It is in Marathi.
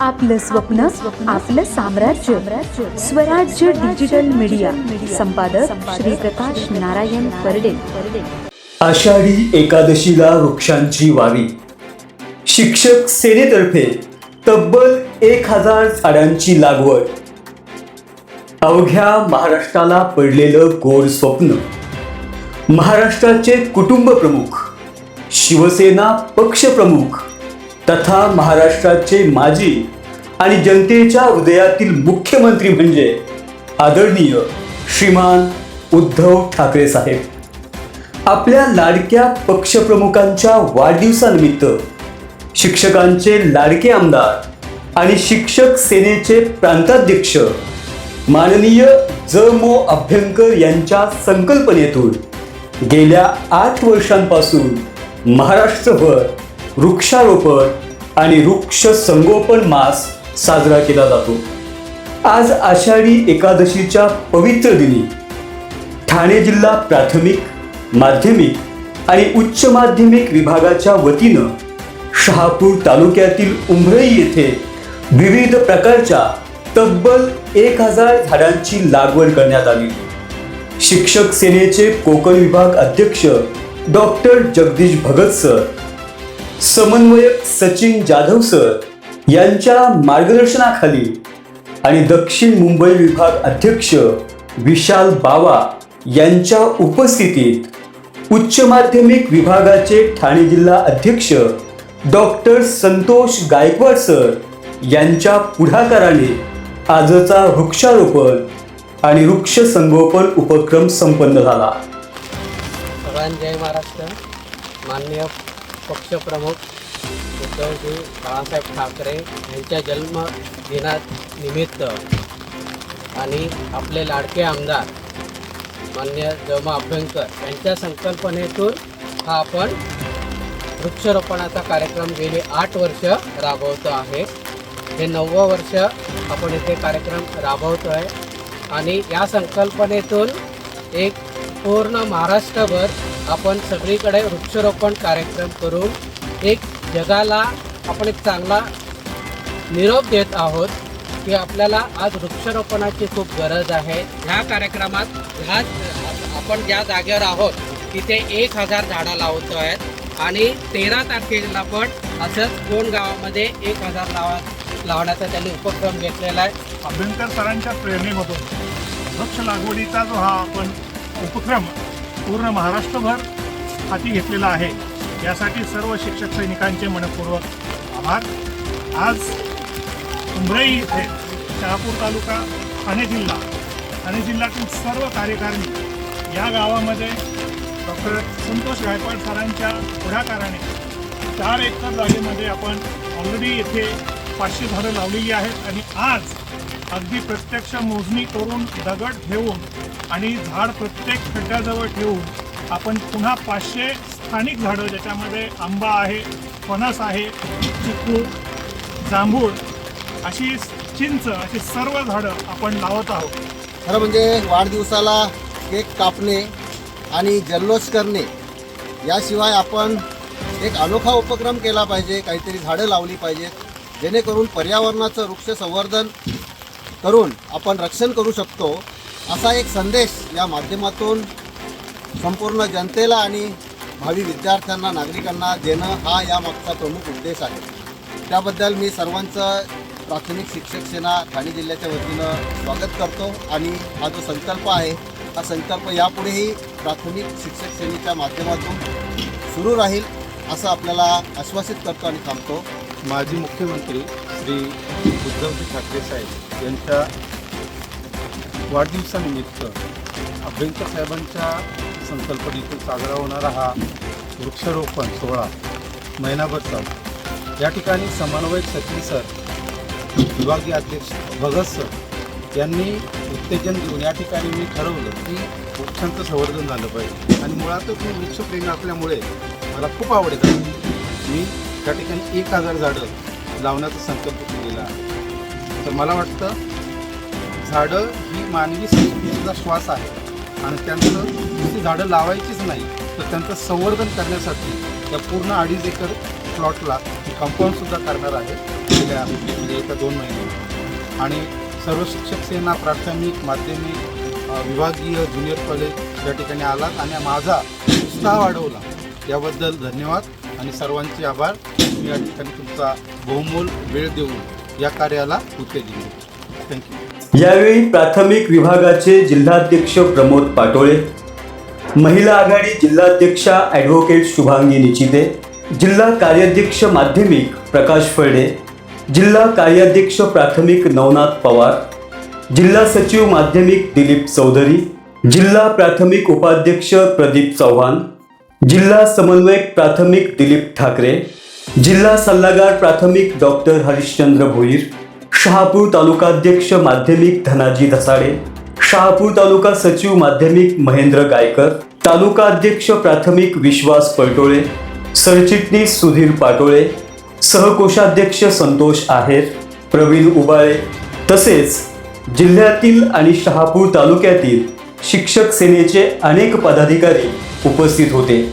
आपलं स्वप्न आपलं साम्राज्य. स्वराज्य डिजिटल मीडिया. संपादक श्री प्रकाश नारायण परडे. आषाढी एकादशीला वृक्षांची वारी. शिक्षक सेनेतर्फे तब्बल एक हजार झाडांची लागवड. अवघ्या महाराष्ट्राला पडलेलं गोड स्वप्न. महाराष्ट्राचे कुटुंब प्रमुख शिवसेना पक्षप्रमुख तथा महाराष्ट्राचे माजी आणि जनतेच्या हृदयातील मुख्यमंत्री म्हणजे आदरणीय श्रीमान उद्धव ठाकरे साहेब. आपल्या लाडक्या पक्षप्रमुखांच्या वाढदिवसानिमित्त शिक्षकांचे लाडके आमदार आणि शिक्षक सेनेचे प्रांताध्यक्ष माननीय ज. मो. अभ्यंकर यांच्या संकल्पनेतून गेल्या आठ वर्षांपासून महाराष्ट्रभर वृक्षारोपण आणि वृक्ष संगोपन मास साजरा केला जातो. आज आषाढी एकादशीच्या पवित्र दिनी ठाणे जिल्हा प्राथमिक माध्यमिक आणि उच्च माध्यमिक विभागाच्या वतीनं शहापूर तालुक्यातील उंभरई येथे विविध प्रकारच्या तब्बल एक हजार झाडांची लागवड करण्यात आली. शिक्षक सेनेचे कोकण विभाग अध्यक्ष डॉक्टर जगदीश भगत सर समन्वयक सचिन जाधव सर यांच्या मार्गदर्शनाखाली आणि दक्षिण मुंबई विभाग अध्यक्ष विशाल बावा यांच्या उपस्थितीत उच्च माध्यमिक विभागाचे ठाणे जिल्हा अध्यक्ष डॉक्टर संतोष गायकवाड सर यांच्या पुढाकाराने आजचा वृक्षारोपण आणि वृक्ष संगोपन उपक्रम संपन्न झाला. जय महाराष्ट्र. माननीय पक्षप्रमुख उद्धवजी बाळासाहेब ठाकरे यांच्या जन्मदिनानिमित्त आणि आपले लाडके आमदार मान्य जमा अभ्यंकर यांच्या संकल्पनेतून हा आपण वृक्षारोपणाचा कार्यक्रम गेली आठ वर्ष राबवतो आहे. हे नववं वर्ष आपण इथे कार्यक्रम राबवतो आहे आणि या संकल्पनेतून एक पूर्ण महाराष्ट्रभर आपण सगळीकडे वृक्षारोपण कार्यक्रम करून एक जगाला आपण एक चांगला निरोप देत आहोत की आपल्याला आज वृक्षारोपणाची खूप गरज आहे. ह्या कार्यक्रमात ह्या आपण ज्या जागेवर आहोत तिथे एक हजार झाडं लावतो आहेत आणि तेरा तारखेला पण असंच दोन गावामध्ये एक हजार लावा लावण्याचा त्यांनी उपक्रम घेतलेला आहे. अभ्यंकर सरांच्या प्रेरणेमधून वृक्ष लागवडीचा जो हा आपण उपक्रम पूर्ण महाराष्ट्रभर हाती घेतलेला आहे. यासाठी सर्व शिक्षक सैनिकांचे मनपूर्वक आभार. आज उमरई इथे शहापूर तालुका ठाणे जिल्हा ठाणे जिल्ह्यातील सर्व कार्यकारिणी या गावामध्ये डॉक्टर संतोष गायकवाड सरांच्या पुढाकाराने चार एकर जागेमध्ये आपण ऑलरेडी येथे पाचशे झाडं लावलेली आहेत आणि आज अगदी प्रत्यक्ष मोजणी करून दगड ठेवून आणि झाड प्रत्येक खड्ड्याजवळ ठेवून आपण पुन्हा पाचशे स्थानिक झाडं ज्याच्यामध्ये आंबा आहे फणस आहे चिकू जांभूळ अशी चिंच अशी सर्व झाडं आपण लावत आहोत. खरं म्हणजे वाढदिवसाला केक कापणे आणि जल्लोष करणे याशिवाय आपण एक अनोखा उपक्रम केला पाहिजे काहीतरी झाडं लावली पाहिजेत जेणेकरून पर्यावरणाचं वृक्ष संवर्धन करून आपण रक्षण करू शकतो असा एक संदेश या माध्यमातून संपूर्ण जनतेला आणि भावी विद्यार्थ्यांना नागरिकांना देणं हा यामागचा प्रमुख उद्देश आहे. त्याबद्दल मी सर्वांचं प्राथमिक शिक्षक सेना ठाणे जिल्ह्याच्या वतीनं स्वागत करतो आणि हा जो संकल्प आहे हा संकल्प यापुढेही प्राथमिक शिक्षक सेनेच्या माध्यमातून सुरू राहील असं आपल्याला आश्वासित करतो आणि थांबतो. माजी मुख्यमंत्री श्री उद्धवजी ठाकरे साहेब यांच्या वाढदिवसानिमित्त अभ्यंकर साहेबांच्या संकल्पनेतून साजरा होणारा हा वृक्षारोपण सोहळा महिनाभर चालू. या ठिकाणी समन्वयक सचिन सर विभागीय अध्यक्ष भगत सर यांनी उत्तेजन देऊन या ठिकाणी मी ठरवलं की वृक्षांचं संवर्धन झालं पाहिजे. आणि मुळातच मी वृक्षप्रेमी असल्यामुळे मला खूप आवडेल मी त्या ठिकाणी एक हजार झाडं लावण्याचा संकल्प केलेला आहे. तर मला वाटतं झाडं ही मानवी संस्कृतीचा श्वास आहे आणि त्यांचं ती झाडं लावायचीच नाही तर त्यांचं संवर्धन करण्यासाठी त्या पूर्ण अडीच एकर प्लॉटला कंपाऊंडसुद्धा करणार आहे गेल्या म्हणजे एका दोन महिने. आणि सर्व शिक्षक सेना प्राथमिक माध्यमिक विभागीय ज्युनियर कॉलेज या ठिकाणी आलात आणि माझा उत्साह वाढवला. याबद्दल धन्यवाद आणि सर्वांचे आभार. तुम्ही या ठिकाणी तुमचा बहुमोल वेळ देऊन या कार्याला उत्तेजन थँक्यू यावेळी प्राथमिक विभागाचे जिल्हाध्यक्ष प्रमोद पाटोळे महिला आघाडी जिल्हाध्यक्षा ॲडव्होकेट शुभांगी निचिते जिल्हा कार्याध्यक्ष माध्यमिक प्रकाश फळडे जिल्हा कार्याध्यक्ष प्राथमिक नवनाथ पवार जिल्हा सचिव माध्यमिक दिलीप चौधरी जिल्हा प्राथमिक उपाध्यक्ष प्रदीप चव्हाण जिल्हा समन्वयक प्राथमिक दिलीप ठाकरे जिल्हा सल्लागार प्राथमिक डॉक्टर हरिश्चंद्र भोईर शहापूर तालुकाध्यक्ष माध्यमिक धनाजी धसाडे शहापूर तालुका सचिव माध्यमिक महेंद्र गायकर तालुका अध्यक्ष प्राथमिक विश्वास पलटोळे सरचिटणीस सुधीर पाटोळे सहकोषाध्यक्ष संतोष आहेर प्रवीण उबाळे तसेच जिल्ह्यातील आणि शहापूर तालुक्यातील शिक्षक सेनेचे अनेक पदाधिकारी उपस्थित होते.